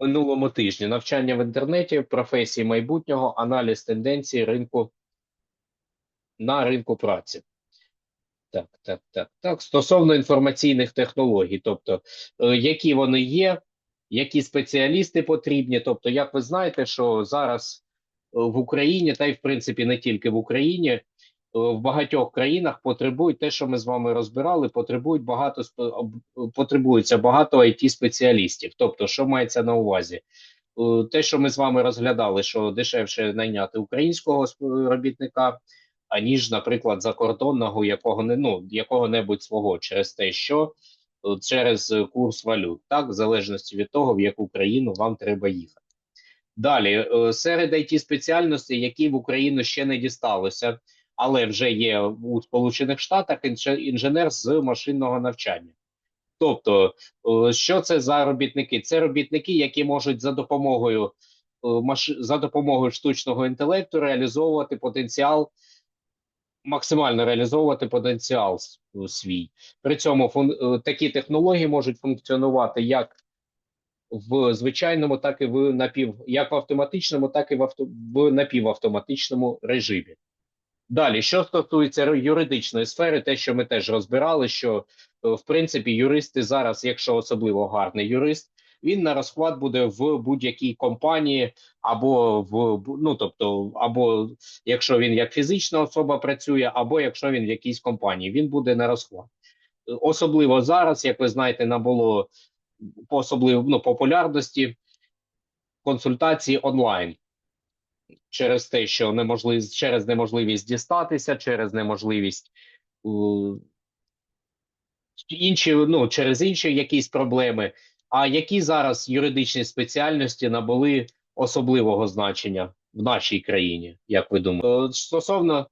минулому тижні. Навчання в інтернеті, професії майбутнього, аналіз тенденцій ринку на ринку праці. Так, так, так, так. Стосовно інформаційних технологій, тобто, е, які вони є, які спеціалісти потрібні. Тобто, як ви знаєте, що зараз е, в Україні, та й в принципі не тільки в Україні, в багатьох країнах потребують те, що ми з вами розбирали, потребують багато потребується багато it спеціалістів. Тобто, що мається на увазі? Е, Те, що ми з вами розглядали, що дешевше найняти українського робітника, аніж, наприклад, закордонного якого не ну якого-небудь свого, через те, що е, через е, курс валют, так, в залежності від того, в яку країну вам треба їхати. Далі, е, серед it спеціальностей, які в Україну ще не дісталося, але вже є у Сполучених Штатах інже- інженер з машинного навчання. Тобто, е, що це за робітники? Це робітники, які можуть за допомогою е, за допомогою штучного інтелекту реалізовувати потенціал, максимально реалізовувати потенціал свій. При цьому фун- е, такі технології можуть функціонувати як в звичайному, так і в напів, як в автоматичному, так і в, авто, в напівавтоматичному режимі. Далі, що стосується юридичної сфери, те, що ми теж розбирали, що е, в принципі юристи зараз, якщо особливо гарний юрист, він на розклад буде в будь-якій компанії, або в ну тобто, або якщо він як фізична особа працює, або якщо він в якійсь компанії, він буде на розклад. Особливо зараз, як ви знаєте, набуло особливо ну, популярності консультації онлайн через те, що неможливість через неможливість дістатися, через неможливість інші, ну через інші якісь проблеми. А які зараз юридичні спеціальності набули особливого значення в нашій країні, як ви думаєте? Е, Стосовно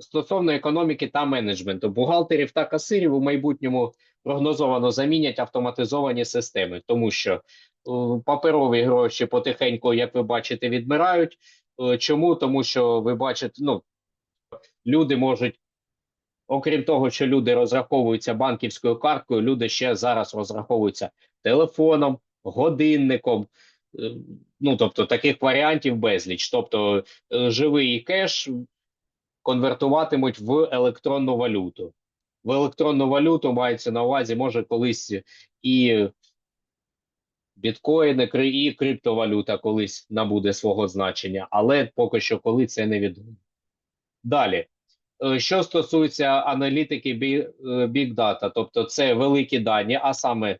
стосовно економіки та менеджменту, бухгалтерів та касирів у майбутньому прогнозовано замінять автоматизовані системи, тому що е, паперові гроші потихеньку, як ви бачите, відмирають. Е, Чому? Тому що ви бачите, ну люди можуть, окрім того, що люди розраховуються банківською карткою, люди ще зараз розраховуються телефоном, годинником. Е, Ну, тобто таких варіантів безліч. Тобто живий кеш конвертуватимуть в електронну валюту. В електронну валюту мається на увазі, може колись і біткоїни, і криптовалюта колись набуде свого значення, але поки що коли це невідомо. Далі. Е, Що стосується аналітики е, Big Data, тобто це великі дані, а саме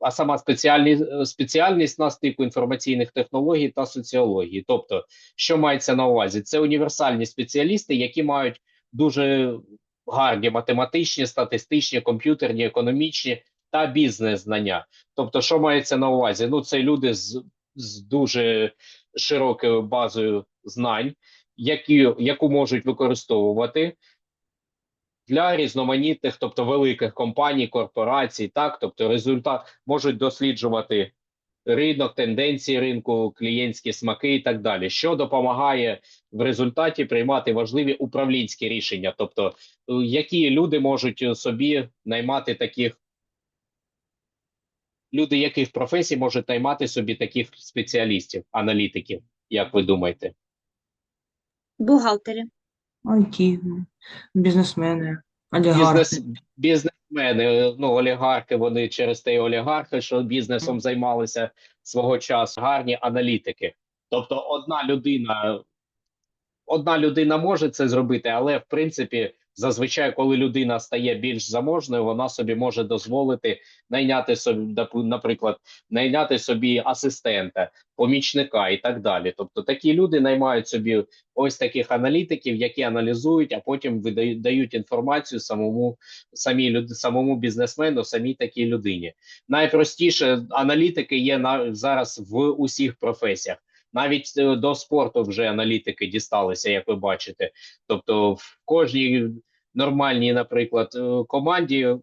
а сама спеціальність, спеціальність на стику інформаційних технологій та соціології. Тобто, що мається на увазі? Це універсальні спеціалісти, які мають дуже гарні математичні, статистичні, комп'ютерні, економічні та бізнес знання. Тобто, що мається на увазі? Ну, це люди з, з дуже широкою базою знань, які, яку можуть використовувати для різноманітних, тобто великих компаній, корпорацій, так, тобто результат можуть досліджувати ринок, тенденції ринку, клієнтські смаки і так далі, що допомагає в результаті приймати важливі управлінські рішення, тобто е, які люди можуть е, собі наймати таких. Люди, які в професії можуть наймати собі таких спеціалістів, аналітиків, як ви думаєте? Бухгалтери. IT, бізнесмени, олігархи. Бізнес, бізнесмени, ну олігархи, вони через те й олігархи, що бізнесом займалися свого часу, гарні аналітики. Тобто, одна людина, одна людина може це зробити, але в принципі, зазвичай, коли людина стає більш заможною, вона собі може дозволити найняти собі, наприклад, найняти собі асистента, помічника і так далі. Тобто, такі люди наймають собі ось таких аналітиків, які аналізують, а потім видають дають інформацію самому самій люд, самому бізнесмену, самій такій людині. Найпростіше аналітики є на зараз в усіх професіях. Навіть е, до спорту вже аналітики дісталися, як ви бачите. Тобто, в кожній нормальній, наприклад, е, команді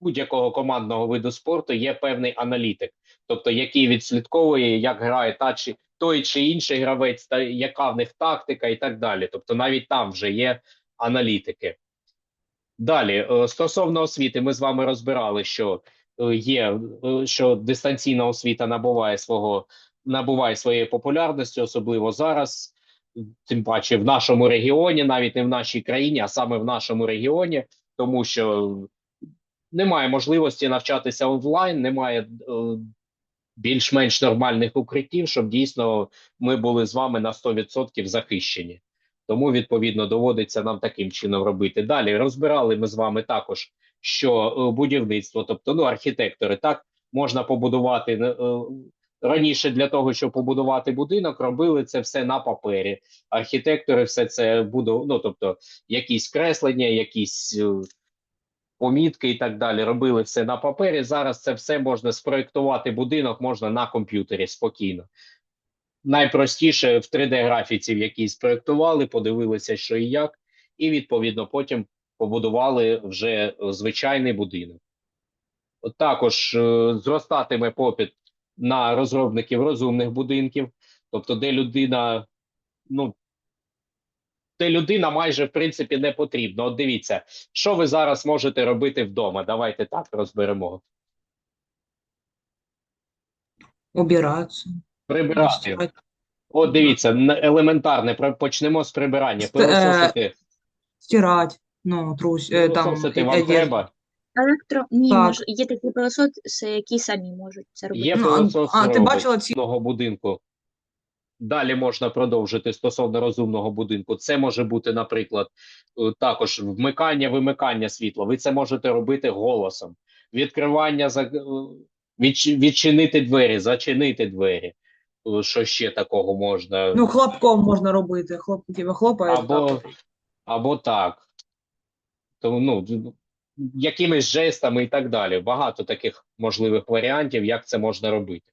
будь-якого командного виду спорту є певний аналітик, тобто який відслідковує, як грає та чи той чи інший гравець, та яка в них тактика, і так далі. Тобто, навіть там вже є аналітики. Далі, е, стосовно освіти, ми з вами розбирали, що е, є, що дистанційна освіта набуває свого набуває своєї популярності, особливо зараз, тим паче в нашому регіоні, навіть не в нашій країні, а саме в нашому регіоні, тому що немає можливості навчатися онлайн, немає е, більш-менш нормальних укриттів, щоб дійсно ми були з вами на 100% захищені. Тому, відповідно, доводиться нам таким чином робити. Далі розбирали ми з вами також, що е, будівництво, тобто ну, архітектори, так можна побудувати е, раніше для того, щоб побудувати будинок, робили це все на папері. Архітектори все це будуть, ну тобто, якісь креслення, якісь е, помітки і так далі. Робили все на папері. Зараз це все можна спроектувати будинок, можна на комп'ютері спокійно. Найпростіше в 3D-графіці, в якій спроектували, подивилися, що і як, і відповідно потім побудували вже звичайний будинок. Також е, зростатиме попит на розробників розумних будинків, тобто, де людина, ну, де людина майже в принципі не потрібна. От дивіться, що ви зараз можете робити вдома. Давайте так розберемо. Убираться. Прибирати. От дивіться, елементарне, почнемо з прибирання. Е, Пилососити, Стирать. Ну, трусь, е, там, пилососити вам одежду. треба. Електро... Ні, Так. мож... є такі пилососи, які самі можуть це робити. Є Ну, а- пилосос а, ти робить бачила ці- одного будинку. Далі можна продовжити стосовно розумного будинку. Це може бути, наприклад, е, також вмикання, вимикання світла. Ви це можете робити голосом. Відкривання, за- е, відч- відчинити двері, зачинити двері. Е, Що ще такого можна? Ну, хлопком можна робити. Хлоп, хлопаєш. Або, так. або так. Тому, ну, якимись жестами і так далі. Багато таких можливих варіантів, як це можна робити.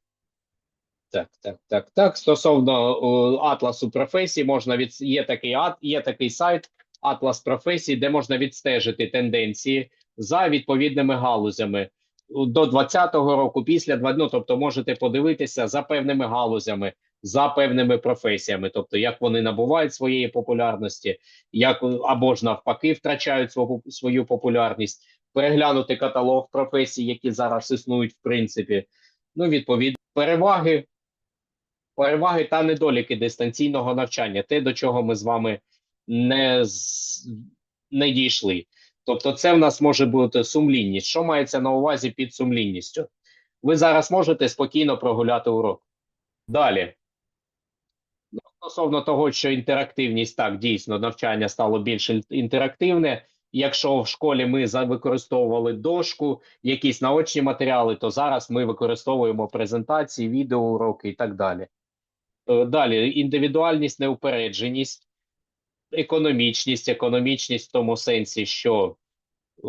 Так, так, так, так. Стосовно атласу професій, можна від є такий ат, є такий сайт Атлас професій, де можна відстежити тенденції за відповідними галузями до 20-го року, після ну, тобто можете подивитися за певними галузями, за певними професіями, тобто як вони набувають своєї популярності, як або ж навпаки втрачають свою, свою популярність, переглянути каталог професій, які зараз існують, в принципі. Ну, відповідно, переваги, переваги та недоліки дистанційного навчання, те, до чого ми з вами не, не дійшли. Тобто, це в нас може бути сумлінність. Що мається на увазі під сумлінністю? Ви зараз можете спокійно прогуляти урок. Далі. Стосовно того, що інтерактивність, так, дійсно, навчання стало більш інтерактивне. Якщо в школі ми використовували дошку, якісь наочні матеріали, то зараз ми використовуємо презентації, відеоуроки і так далі. Е, Далі індивідуальність, неупередженість, економічність, економічність в тому сенсі, що е,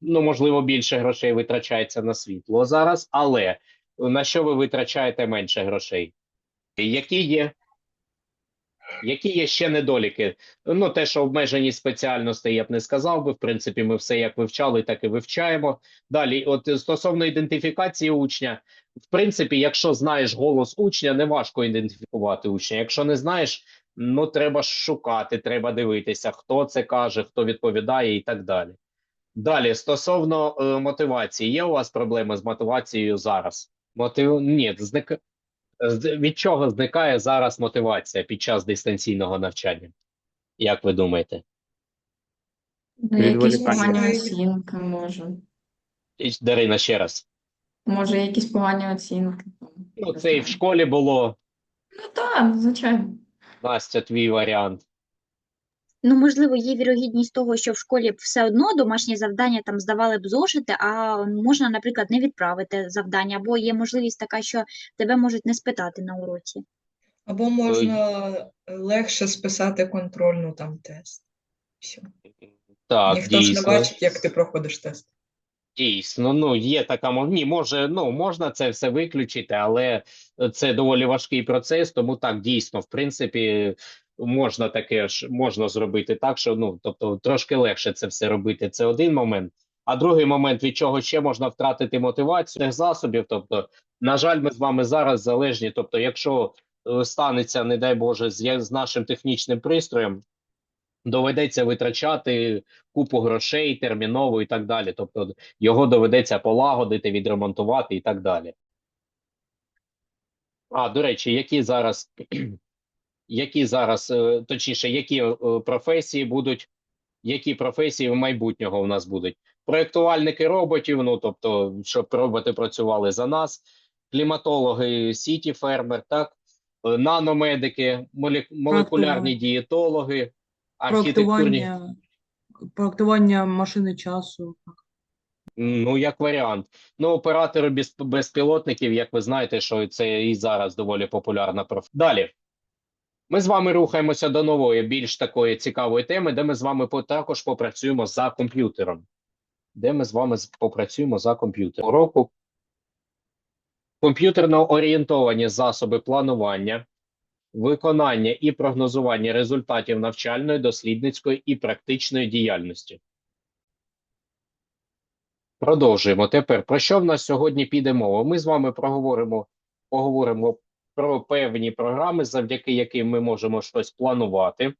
ну, можливо, більше грошей витрачається на світло зараз, але на що ви витрачаєте менше грошей? Які є? Які є ще недоліки? Ну, те, що обмежені спеціальності, я б не сказав би. В принципі, ми все як вивчали, так і вивчаємо. Далі, от е, стосовно ідентифікації учня, в принципі, якщо знаєш голос учня, не важко ідентифікувати учня. Якщо не знаєш, ну треба шукати, треба дивитися, хто це каже, хто відповідає і так далі. Далі, стосовно е, мотивації, є у вас проблеми з мотивацією зараз? Мотив... Ні, зник... від чого зникає зараз мотивація під час дистанційного навчання? Як ви думаєте? Ну, якісь погані оцінки, може. І, Дарина, ще раз. Може, якісь погані оцінки. Ну, це і в школі було. Ну так, звичайно. Настя, твій варіант. Ну, можливо, є вірогідність того, що в школі все одно домашні завдання там здавали б зошити, а можна, наприклад, не відправити завдання, або є можливість така, що тебе можуть не спитати на уроці. Або можна легше списати контрольну там тест. Все. Так, Ніхто ж не бачить, як ти проходиш тест. Дійсно, ну є така мов- ні, може, ну можна це все виключити, але це доволі важкий процес, тому так дійсно, в принципі, можна таке ж можна зробити так, що ну тобто трошки легше це все робити. Це один момент. А другий момент, від чого ще можна втратити мотивацію цих засобів. Тобто, на жаль, ми з вами зараз залежні. Тобто, якщо е, станеться, не дай Боже, з, з нашим технічним пристроєм, доведеться витрачати купу грошей терміново і так далі. Тобто його доведеться полагодити, відремонтувати і так далі. А, до речі, які зараз, які зараз, е, точніше, які е, професії будуть, які професії в майбутнього у нас будуть? Проєктувальники роботів, ну тобто, щоб роботи працювали за нас, кліматологи, сіті фермер, так, Е, наномедики, молекулярні дієтологи, архітектурні. Проектування, проектування машини часу. Ну, як варіант. Ну, оператори без, безпілотників, як ви знаєте, що це і зараз доволі популярна професія. Далі. Ми з вами рухаємося до нової, більш такої цікавої теми, де ми з вами також попрацюємо за комп'ютером. Де ми з вами попрацюємо за комп'ютером. Уроку комп'ютерно орієнтовані засоби планування, виконання і прогнозування результатів навчальної, дослідницької і практичної діяльності. Продовжуємо. Тепер про що в нас сьогодні піде мова? Ми з вами проговоримо, поговоримо про певні програми, завдяки яким ми можемо щось планувати,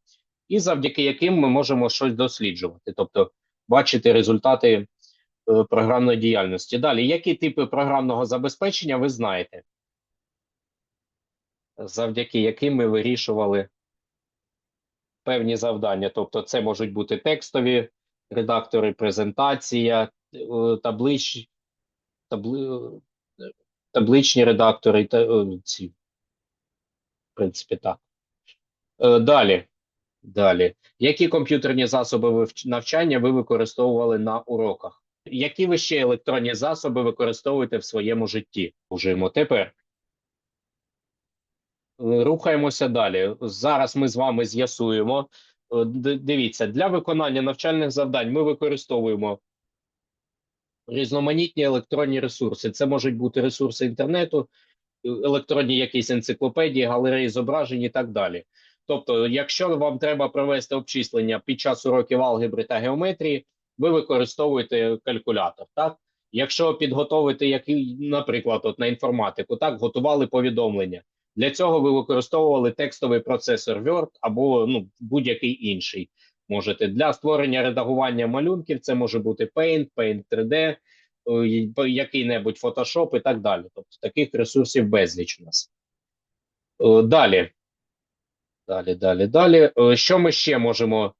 і завдяки яким ми можемо щось досліджувати, тобто бачити результати е, програмної діяльності. Далі, які типи програмного забезпечення ви знаєте? Завдяки яким ми вирішували певні завдання. Тобто, це можуть бути текстові редактори, презентація, е, таблич, табли, е, табличні редактори та е, ці. Принципі, так. Е, Далі. Далі. Які комп'ютерні засоби навчання ви використовували на уроках? Які ви ще електронні засоби використовуєте в своєму житті? Ужимо тепер. Е, Рухаємося далі. Зараз ми з вами з'ясуємо. Е, Дивіться, для виконання навчальних завдань ми використовуємо різноманітні електронні ресурси. Це можуть бути ресурси інтернету, електронні якісь енциклопедії, галереї зображень і так далі. Тобто, якщо вам треба провести обчислення під час уроків алгебри та геометрії, ви використовуєте калькулятор. Так, якщо підготовити який, наприклад, от на інформатику, так готували повідомлення. Для цього ви використовували текстовий процесор Word або ну, будь-який інший. Можете для створення редагування малюнків. Це може бути Paint, Paint 3D, е, й- по- який-небудь Photoshop і так далі. Тобто таких ресурсів безліч у нас. Е, Далі. Далі, далі, далі. Е, Що ми ще можемо?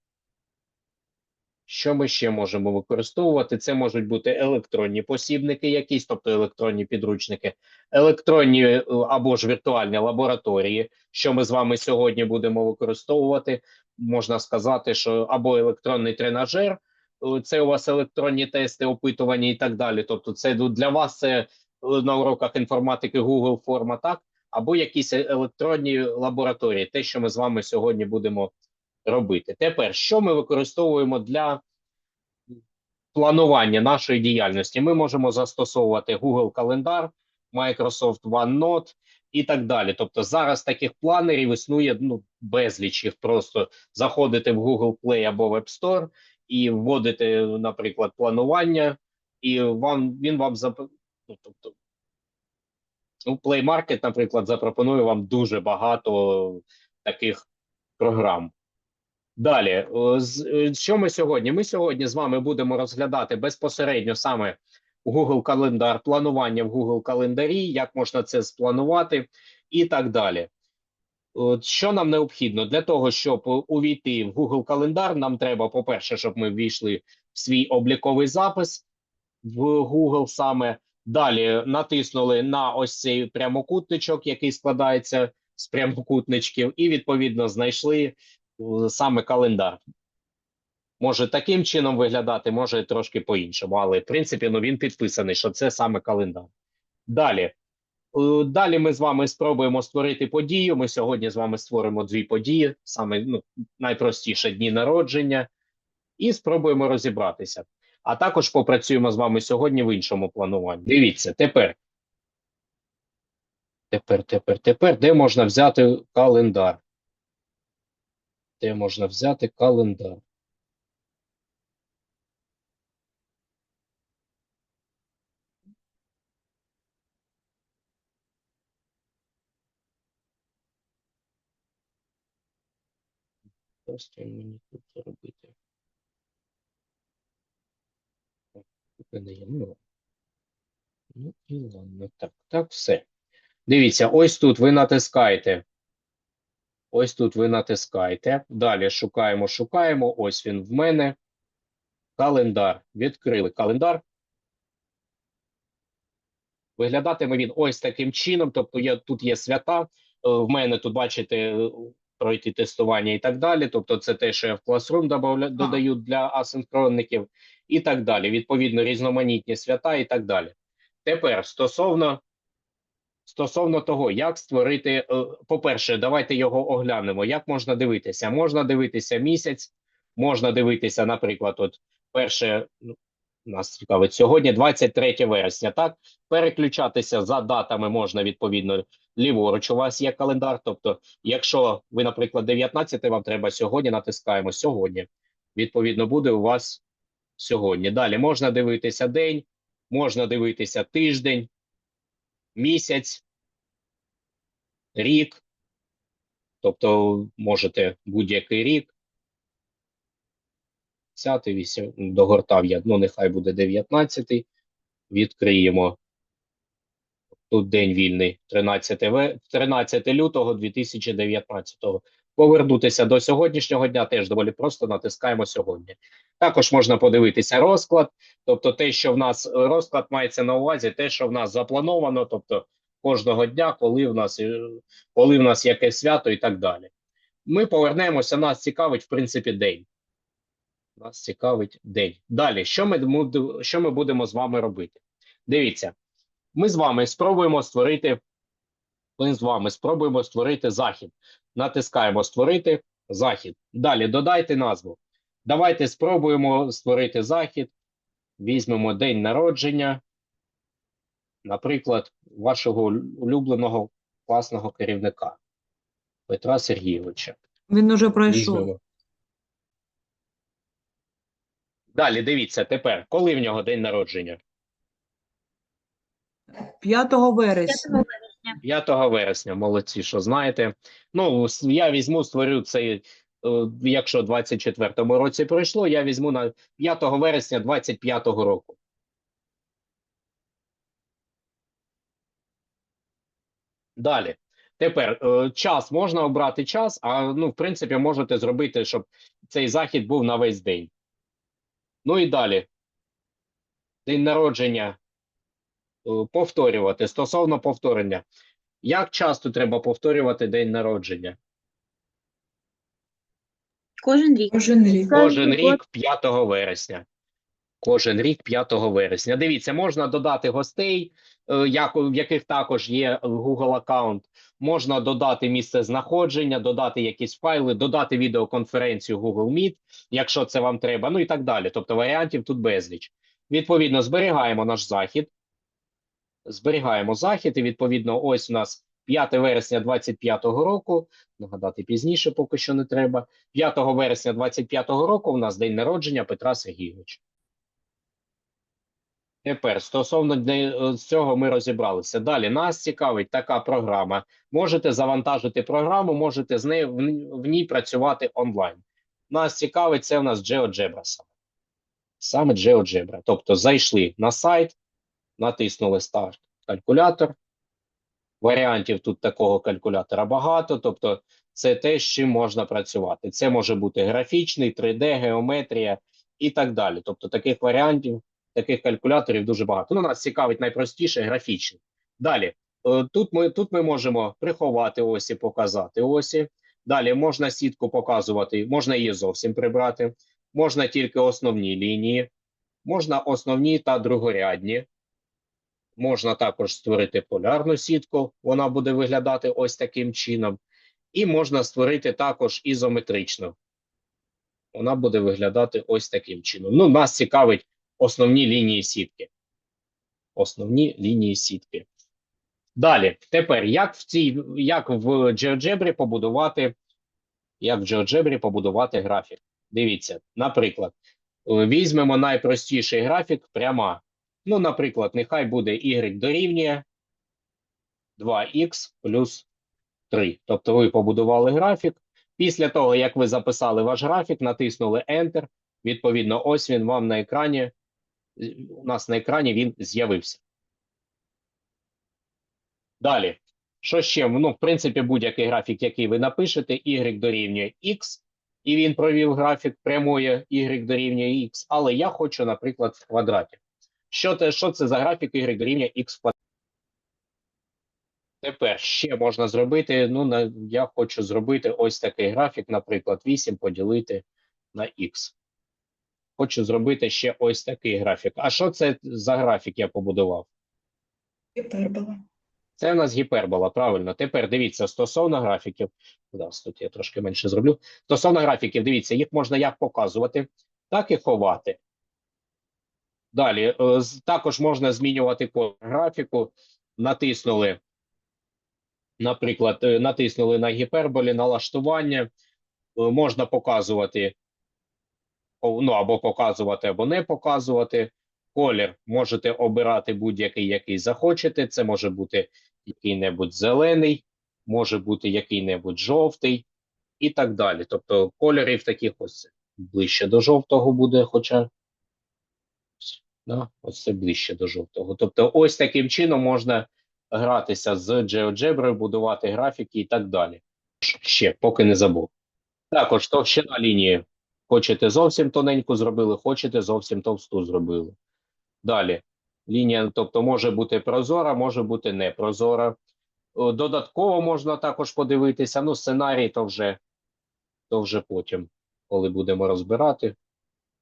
Що ми ще можемо використовувати? Це можуть бути електронні посібники, якісь, тобто електронні підручники, електронні е, або ж віртуальні лабораторії, що ми з вами сьогодні будемо використовувати. Можна сказати, що або електронний тренажер, е, це у вас електронні тести, опитування і так далі. Тобто, це для вас це е, на уроках інформатики Google форма, так? або якісь е- електронні лабораторії, те, що ми з вами сьогодні будемо робити. Тепер, що ми використовуємо для планування нашої діяльності? Ми можемо застосовувати Google календар, Microsoft OneNote і так далі. Тобто зараз таких планерів існує ну, безліч їх просто заходите в Google Play або Web Store і вводите, наприклад, планування, і вам він вам зап... ну, тобто, ну, Play Market, наприклад, запропонує вам дуже багато таких програм. Далі, е, що ми сьогодні? Ми сьогодні з вами будемо розглядати безпосередньо саме Google календар, планування в Google календарі, як можна це спланувати і так далі. От Що нам необхідно для того, щоб увійти в Google календар, нам треба, по-перше, щоб ми ввійшли в свій обліковий запис в Google саме. Далі натиснули на ось цей прямокутничок, який складається з прямокутничків, і відповідно знайшли е, саме календар. Може таким чином виглядати, може трошки по-іншому, але в принципі ну, він підписаний, що це саме календар. Далі. Е, Далі ми з вами спробуємо створити подію. Ми сьогодні з вами створимо дві події, саме ну, найпростіше дні народження, і спробуємо розібратися. А також попрацюємо з вами сьогодні в іншому плануванні. Дивіться, тепер. Тепер, тепер, тепер, де можна взяти календар? Де можна взяти календар? Просто мені тут зробити. Тут не дає. Ну, ну і ладно. Так, так, все. Дивіться, ось тут ви натискаєте. Ось тут ви натискаєте. Далі шукаємо, шукаємо. Ось він в мене. Календар. Відкрили календар. Виглядатиме він ось таким чином. Тобто є, тут є свята. е, В мене тут, бачите, пройти тестування і так далі. Тобто, це те, що я в Classroom добавля, додаю для асинхронників і так далі. Відповідно, різноманітні свята і так далі. Тепер стосовно, стосовно того, як створити, е, по-перше, давайте його оглянемо. Як можна дивитися? Можна дивитися місяць, можна дивитися, наприклад, от перше, ну, нас цікавить сьогодні, 23 вересня. Так, переключатися за датами можна відповідно ліворуч. У вас є календар. Тобто, якщо ви, наприклад, 19, вам треба сьогодні, натискаємо сьогодні. Відповідно, буде у вас сьогодні. Далі можна дивитися день, можна дивитися тиждень, місяць, рік. Тобто можете будь-який рік. 10, 8, догортав я, ну нехай буде 19. Відкриємо. Тут день вільний, 13, ве- 13 лютого 2019. Повернутися до сьогоднішнього дня теж доволі просто натискаємо сьогодні. Також можна подивитися розклад, тобто те, що в нас розклад мається на увазі, те, що в нас заплановано, тобто кожного дня, коли в нас, е, коли в нас яке свято і так далі. Ми повернемося, нас цікавить, в принципі, день. Нас цікавить день. Далі, що ми, що ми будемо з вами робити? Дивіться, ми з вами спробуємо створити. Ми з вами спробуємо створити захід. Натискаємо створити захід. Далі додайте назву. Давайте спробуємо створити захід. Візьмемо день народження, наприклад, вашого улюбленого класного керівника Петра Сергійовича. Він уже пройшов. Візьмемо. Далі дивіться тепер, коли в нього день народження? 5 вересня. 5 вересня, молодці, що знаєте. Ну, я візьму, створю цей, е, якщо в 24-му році пройшло, я візьму на 5 вересня 25-го року. Далі. Тепер е, час можна обрати час, а ну, в принципі, можете зробити, щоб цей захід був на весь день. Ну і далі. День народження. е, Повторювати стосовно повторення. Як часто треба повторювати день народження? Кожен рік. Кожен рік. Кожен рік 5 вересня. Кожен рік 5 вересня. Дивіться, можна додати гостей, в яких також є Google аккаунт. Можна додати місце знаходження, додати якісь файли, додати відеоконференцію Google Meet, якщо це вам треба, ну і так далі. Тобто варіантів тут безліч. Відповідно, зберігаємо наш захід. Зберігаємо захід, і відповідно, ось у нас 5 вересня 25-го року. Нагадати пізніше, поки що не треба. 5 вересня 25-го року у нас день народження Петра Сергійовича. Тепер стосовно е, цього ми розібралися. Далі нас цікавить така програма. Можете завантажити програму, можете з нею в, ній працювати онлайн. Нас цікавить це у нас GeoGebra саме. Саме GeoGebra. Тобто зайшли на сайт, натиснули старт калькулятор. Варіантів тут такого калькулятора багато, тобто це те, з чим можна працювати. Це може бути графічний, 3D, геометрія і так далі. Тобто таких варіантів, таких калькуляторів дуже багато. Ну, нас цікавить найпростіше графічний. Далі, е, тут ми, тут ми можемо приховати осі, показати осі. Далі можна сітку показувати, можна її зовсім прибрати, можна тільки основні лінії, можна основні та другорядні. Можна також створити полярну сітку, вона буде виглядати ось таким чином. І можна створити також ізометрично. Вона буде виглядати ось таким чином. Ну, нас цікавить основні лінії сітки. Основні лінії сітки. Далі, тепер, як в цій, як в GeoGebra побудувати, як в GeoGebra побудувати графік? Дивіться, наприклад, візьмемо найпростіший графік пряма. Ну, наприклад, нехай буде y дорівнює 2х плюс 3. Тобто ви побудували графік, Після того, як ви записали ваш графік, натиснули Enter, відповідно, ось він вам на екрані. У нас на екрані він з'явився. Далі. Що ще? Ну, в принципі, будь-який графік, який ви напишете, y дорівнює x, і він провів графік прямої y дорівнює x, але я хочу, наприклад, в квадраті. Що, те, що це за графік y дорівнює x в квадраті? Тепер ще можна зробити. Ну, на, я хочу зробити ось такий графік, наприклад, 8 поділити на x. Хочу зробити ще ось такий графік. А що це за графік я побудував? Гіпербола. Це в нас гіпербола, правильно. Тепер дивіться, стосовно графіків. Зараз тут я трошки менше зроблю. Стосовно графіків, дивіться, їх можна як показувати, так і ховати. Далі, е, також можна змінювати колір графіку. Натиснули, наприклад, е, натиснули на гіперболі, налаштування. Е, Можна показувати, ну або показувати, або не показувати. Колір можете обирати будь-який, який захочете. Це може бути який-небудь зелений, може бути який-небудь жовтий і так далі. Тобто кольорів таких ось ближче до жовтого буде, хоча да, ось це ближче до жовтого. Тобто, ось таким чином можна гратися з GeoGebra, будувати графіки і так далі. Ще, поки не забув. Також товщина лінії. Хочете зовсім тоненьку зробили, хочете зовсім товсту зробили. Далі. Лінія, тобто, може бути прозора, може бути непрозора. Додатково можна також подивитися. Ну, сценарій то вже, то вже потім, коли будемо розбирати,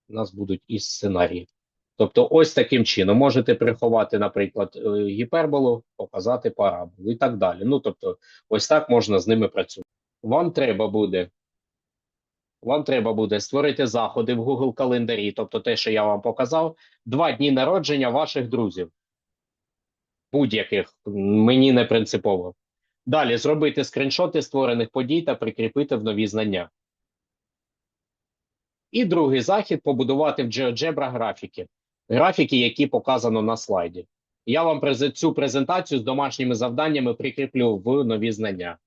у нас будуть і сценарії. Тобто, ось таким чином можете приховати, наприклад, е, гіперболу, показати параболу і так далі. Ну, тобто, ось так можна з ними працювати. Вам треба буде. Вам треба буде створити заходи в Google календарі, тобто те, що я вам показав, два дні народження ваших друзів. Будь-яких, мені не принципово. Далі зробити скріншоти створених подій та прикріпити в нові знання. І другий захід побудувати в GeoGebra графіки. Графіки, які показано на слайді. Я вам цю презентацію з домашніми завданнями прикріплю в нові знання.